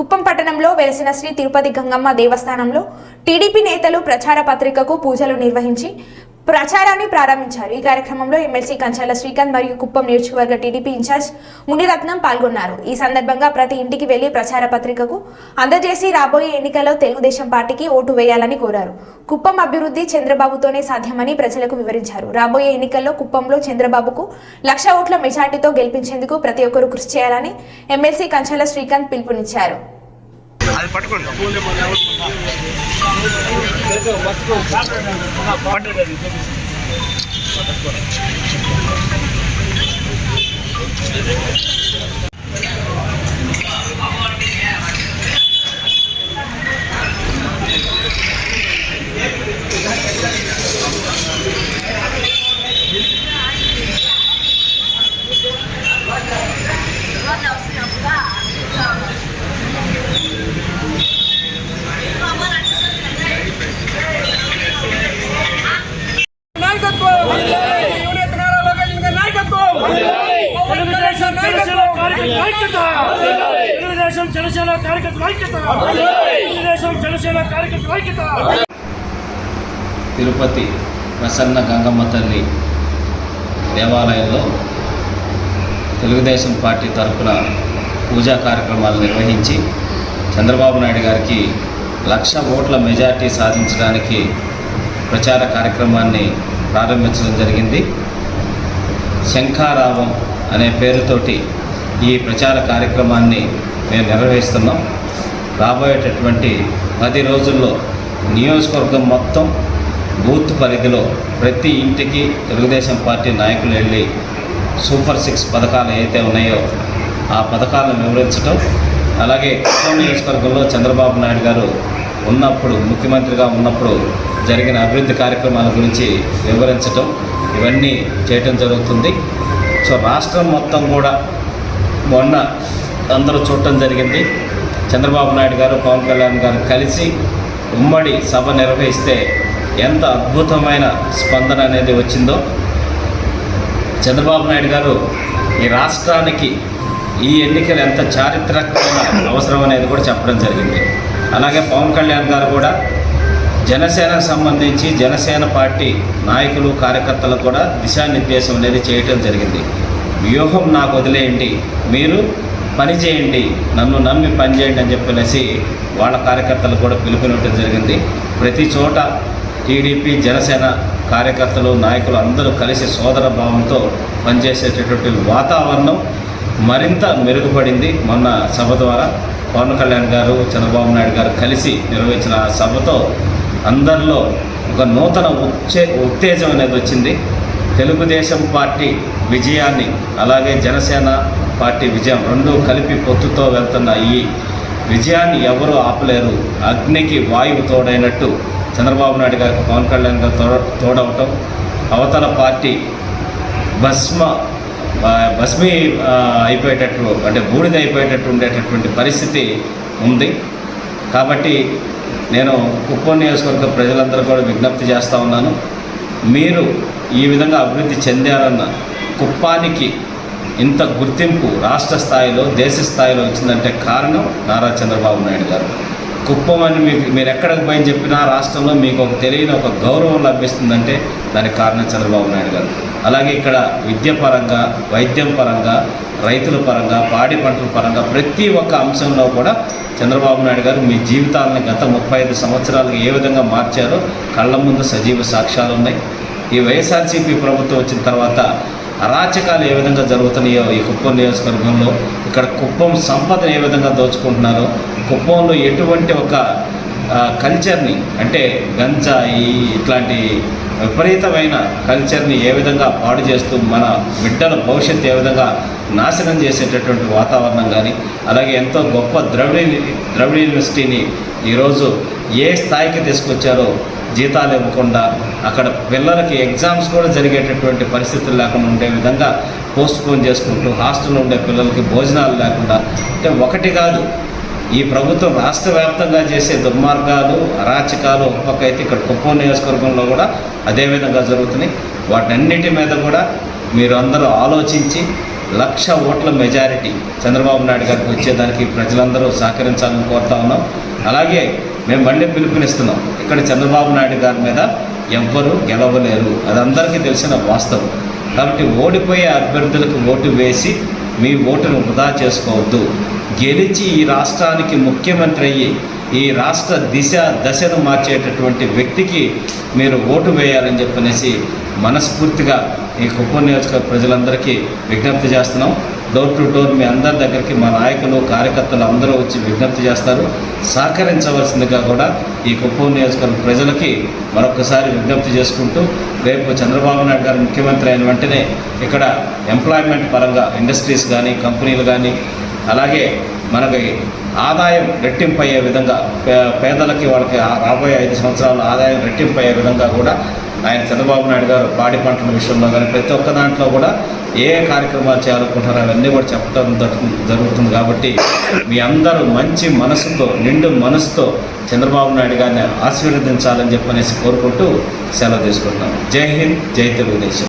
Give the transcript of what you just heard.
కుప్పం పట్టణంలో వెలసిన శ్రీ తిరుపతి గంగమ్మ దేవస్థానంలో టీడీపీ నేతలు ప్రచార పత్రికకు పూజలు నిర్వహించి ప్రచారాన్ని ప్రారంభించారు. ఈ కార్యక్రమంలో ఎమ్మెల్సీ కంచాల శ్రీకాంత్ మరియు కుప్పం నియోజకవర్గ టీడీపీ ఇన్ఛార్జ్ మునిరత్నం పాల్గొన్నారు. ఈ సందర్భంగా ప్రతి ఇంటికి వెళ్ళి ప్రచార పత్రికకు అందజేసి రాబోయే ఎన్నికల్లో తెలుగుదేశం పార్టీకి ఓటు వేయాలని కోరారు. కుప్పం అభివృద్ధి చంద్రబాబుతోనే సాధ్యమని ప్రజలకు వివరించారు. రాబోయే ఎన్నికల్లో కుప్పంలో చంద్రబాబుకు లక్ష ఓట్ల మెజార్టీతో గెలిపించేందుకు ప్రతి ఒక్కరూ కృషి చేయాలని ఎమ్మెల్సీ కంచాల శ్రీకాంత్ పిలుపునిచ్చారు. అది పట్టుకోండి. నాయకత్వం యువనేత నారా లోకేష్ గారి నాయకత్వం పవన్ కళ్యాణ్ గారి నాయకత్వం తెలుగుదేశం జనసేన కార్యకర్తల ఐక్యత! తెలుగుదేశం జనసేన కార్యకర్తల ఐక్యత! తిరుపతి ప్రసన్న గంగమ్మ తల్లి దేవాలయంలో తెలుగుదేశం పార్టీ తరఫున పూజా కార్యక్రమాలు నిర్వహించి చంద్రబాబు నాయుడు గారికి లక్ష ఓట్ల మెజార్టీ సాధించడానికి ప్రచార కార్యక్రమాన్ని ప్రారంభించడం జరిగింది. శంఖారావం అనే పేరుతోటి ఈ ప్రచార కార్యక్రమాన్ని మేము నిర్వహిస్తున్నాం. రాబోయేటటువంటి పది రోజుల్లో నియోజకవర్గం మొత్తం బూత్ పరిధిలో ప్రతి ఇంటికి తెలుగుదేశం పార్టీ నాయకులు వెళ్ళి సూపర్ సిక్స్ పథకాలు ఏవైతే ఉన్నాయో ఆ పథకాలను వివరించడం అలాగే కుప్పం నియోజకవర్గంలో చంద్రబాబు నాయుడు గారు ఉన్నప్పుడు ముఖ్యమంత్రిగా ఉన్నప్పుడు జరిగిన అభివృద్ధి కార్యక్రమాల గురించి వివరించటం ఇవన్నీ చేయటం జరుగుతుంది. సో రాష్ట్రం మొత్తం కూడా మొన్న అందరూ చూడటం జరిగింది. చంద్రబాబు నాయుడు గారు పవన్ కళ్యాణ్ గారు కలిసి ఉమ్మడి సభ నిర్వహిస్తే ఎంత అద్భుతమైన స్పందన అనేది వచ్చిందో. చంద్రబాబు నాయుడు గారు ఈ రాష్ట్రానికి ఈ ఎన్నికలు ఎంత చారిత్రకమైన అవసరం అనేది కూడా చెప్పడం జరిగింది. అలాగే పవన్ కళ్యాణ్ గారు కూడా జనసేనకు సంబంధించి జనసేన పార్టీ నాయకులు కార్యకర్తలకు కూడా దిశానిర్దేశం అనేది చేయటం జరిగింది. వ్యూహం నాకు వదిలేయండి. మీరు పని చేయండి నన్ను నమ్మి పని చేయండి అని చెప్పనేసి వాళ్ళ కార్యకర్తలు కూడా పిలుపునివ్వడం జరిగింది. ప్రతి చోట టీడీపీ జనసేన కార్యకర్తలు నాయకులు అందరూ కలిసి సోదర భావంతో పనిచేసేటటువంటి వాతావరణం మరింత మెరుగుపడింది. మొన్న సభ ద్వారా పవన్ కళ్యాణ్ గారు చంద్రబాబు నాయుడు గారు కలిసి నిర్వహించిన ఆ సభతో అందరిలో ఒక నూతన ఉచ్చే ఉత్తేజం అనేది వచ్చింది. తెలుగుదేశం పార్టీ విజయాన్ని అలాగే జనసేన పార్టీ విజయం రెండు కలిపి పొత్తుతో వెళ్తున్న ఈ విజయాన్ని ఎవరు ఆపలేరు. అగ్నికి వాయువు తోడైనట్టు చంద్రబాబు నాయుడు గారికి పవన్ కళ్యాణ్ గారు తోడ తోడవటం అవతల పార్టీ భస్మ భస్మి అయిపోయేటట్టు అంటే బూడిద అయిపోయేటట్టు ఉండేటటువంటి పరిస్థితి ఉంది. కాబట్టి నేను కుప్పం నియోజకవర్గ ప్రజలందరూ కూడా విజ్ఞప్తి చేస్తూ ఉన్నాను. మీరు ఈ విధంగా అభివృద్ధి చెందారన్న కుప్పానికి ఇంత గుర్తింపు రాష్ట్ర స్థాయిలో దేశ స్థాయిలో వచ్చిందంటే కారణం నారా చంద్రబాబు నాయుడు గారు. కుప్పం అని మీకు మీరు ఎక్కడికి పోయి చెప్పినా రాష్ట్రంలో మీకు ఒక తెలియని ఒక గౌరవం లభిస్తుందంటే దానికి కారణం చంద్రబాబు నాయుడు గారు. అలాగే ఇక్కడ విద్య పరంగా వైద్యం పరంగా రైతుల పరంగా పాడి పంటల పరంగా ప్రతి ఒక్క అంశంలో కూడా చంద్రబాబు నాయుడు గారు మీ జీవితాలను గత ముప్పై ఐదు సంవత్సరాలకు ఏ విధంగా మార్చారో కళ్ళ ముందు సజీవ సాక్ష్యాలు ఉన్నాయి ఈ వైఎస్ఆర్సీపీ ప్రభుత్వం వచ్చిన తర్వాత అరాచకాలు ఏ విధంగా జరుగుతున్నాయో ఈ కుప్పం నియోజకవర్గంలో ఇక్కడ కుప్పం సంపదను ఏ విధంగా దోచుకుంటున్నారో కుప్పంలో ఎటువంటి ఒక కల్చర్ని అంటే గంజాయి ఇట్లాంటి విపరీతమైన కల్చర్ని ఏ విధంగా పాడు చేస్తూ మన బిడ్డల భవిష్యత్తు ఏ విధంగా నాశనం చేసేటటువంటి వాతావరణం కానీ అలాగే ఎంతో గొప్ప ద్రవిడ ద్రవిడ యూనివర్సిటీని ఈరోజు ఏ స్థాయికి తీసుకొచ్చారో జీతాలు ఇవ్వకుండా అక్కడ పిల్లలకి ఎగ్జామ్స్ కూడా జరిగేటటువంటి పరిస్థితులు లేకుండా ఉండే విధంగా పోస్ట్ పోన్ చేసుకుంటూ హాస్టల్లో ఉండే పిల్లలకి భోజనాలు లేకుండా అంటే ఒకటి కాదు ఈ ప్రభుత్వం రాష్ట్ర వ్యాప్తంగా చేసే దుర్మార్గాలు అరాచకాలు ఒక పక్క అయితే ఇక్కడ కుప్పం నియోజకవర్గంలో కూడా అదేవిధంగా జరుగుతున్నాయి. వాటన్నిటి మీద కూడా మీరు అందరూ ఆలోచించి లక్ష ఓట్ల మెజారిటీ చంద్రబాబు నాయుడు గారికి వచ్చేదానికి ప్రజలందరూ సహకరించాలని కోరుతా ఉన్నాం. అలాగే మేము మళ్ళీ పిలుపునిస్తున్నాం. ఇక్కడ చంద్రబాబు నాయుడు గారి మీద ఎవ్వరూ గెలవలేరు. అది అందరికీ తెలిసిన వాస్తవం. కాబట్టి ఓడిపోయే అభ్యర్థులకు ఓటు వేసి మీ ఓటును వృధా చేసుకోవద్దు. గెలిచి ఈ రాష్ట్రానికి ముఖ్యమంత్రి అయ్యి ఈ రాష్ట్ర దిశ దశను మార్చేటటువంటి వ్యక్తికి మీరు ఓటు వేయాలని చెప్పనేసి మనస్ఫూర్తిగా ఈ కుప్పం నియోజకవర్గ ప్రజలందరికీ విజ్ఞప్తి చేస్తున్నాం. డోర్ టు డోర్ మీ అందరి దగ్గరికి మా నాయకులు కార్యకర్తలు అందరూ వచ్చి విజ్ఞప్తి చేస్తారు. సహకరించవలసిందిగా కూడా ఈ కుప్పం నియోజకవర్గ ప్రజలకి మరొకసారి విజ్ఞప్తి చేసుకుంటూ రేపు చంద్రబాబు నాయుడు గారు ముఖ్యమంత్రి అయిన వెంటనే ఇక్కడ ఎంప్లాయ్మెంట్ పరంగా ఇండస్ట్రీస్ కానీ కంపెనీలు కానీ అలాగే మనకి ఆదాయం రెట్టింపు అయ్యే విధంగా పే- పేదలకి వాళ్ళకి రాబోయే ఐదు సంవత్సరాల ఆదాయం రెట్టింపు అయ్యే విధంగా కూడా ఆయన చంద్రబాబు నాయుడు గారు పాడి పంటల విషయంలో కానీ ప్రతి ఒక్క దాంట్లో కూడా ఏ కార్యక్రమాలు చేయాలనుకుంటారో అవన్నీ కూడా చెప్పడం జరుగు- జరుగుతుంది కాబట్టి మీ అందరూ మంచి మనసుతో నిండు మనసుతో చంద్రబాబు నాయుడు గారిని ఆశీర్వదించాలని చెప్పనేసి కోరుకుంటూ సెలవు తీసుకుంటున్నాను జై హింద్ జై తెలుగుదేశం.